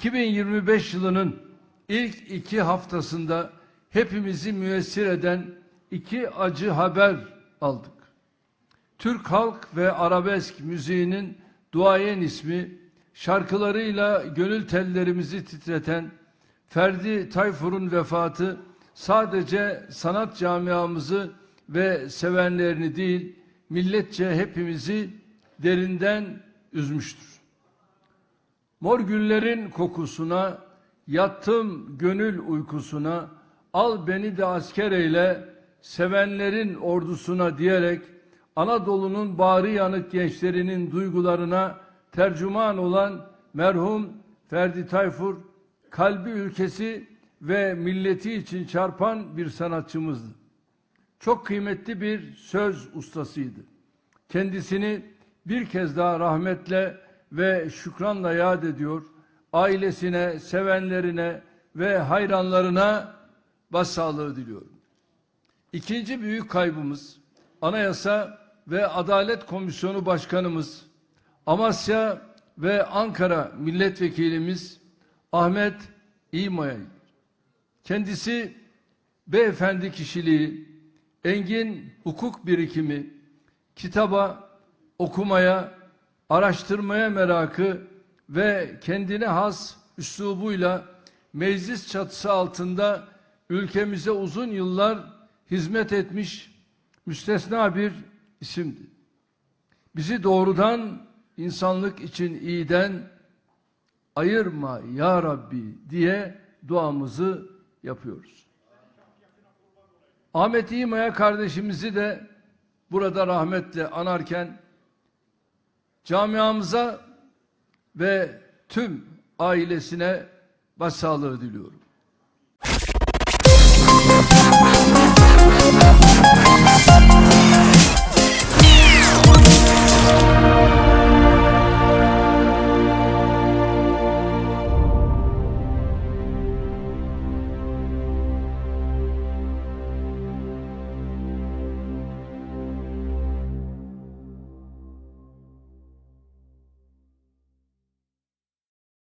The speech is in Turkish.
2025 yılının ilk iki haftasında hepimizi müessir eden iki acı haber aldık. Türk halk ve arabesk müziğinin duayen ismi şarkılarıyla gönül tellerimizi titreten Ferdi Tayfur'un vefatı sadece sanat camiamızı ve sevenlerini değil milletçe hepimizi derinden üzmüştür. Mor güllerin kokusuna, yattım gönül uykusuna, al beni de asker eyle, sevenlerin ordusuna diyerek Anadolu'nun bağrı yanık gençlerinin duygularına tercüman olan merhum Ferdi Tayfur, kalbi ülkesi ve milleti için çarpan bir sanatçımızdı. Çok kıymetli bir söz ustasıydı. Kendisini bir kez daha rahmetle ve şükranla yad ediyor. Ailesine, sevenlerine ve hayranlarına başsağlığı diliyorum. İkinci büyük kaybımız Anayasa ve Adalet Komisyonu Başkanımız Amasya ve Ankara Milletvekilimiz Ahmet İmayay. Kendisi beyefendi kişiliği, engin hukuk birikimi, kitaba, okumaya, araştırmaya merakı ve kendine has üslubuyla meclis çatısı altında ülkemize uzun yıllar hizmet etmiş müstesna bir isimdi. Bizi doğrudan insanlık için iyiden ayırma ya Rabbi diye duamızı yapıyoruz. Ahmet İmaya kardeşimizi de burada rahmetle anarken camiamıza ve tüm ailesine başsağlığı diliyorum.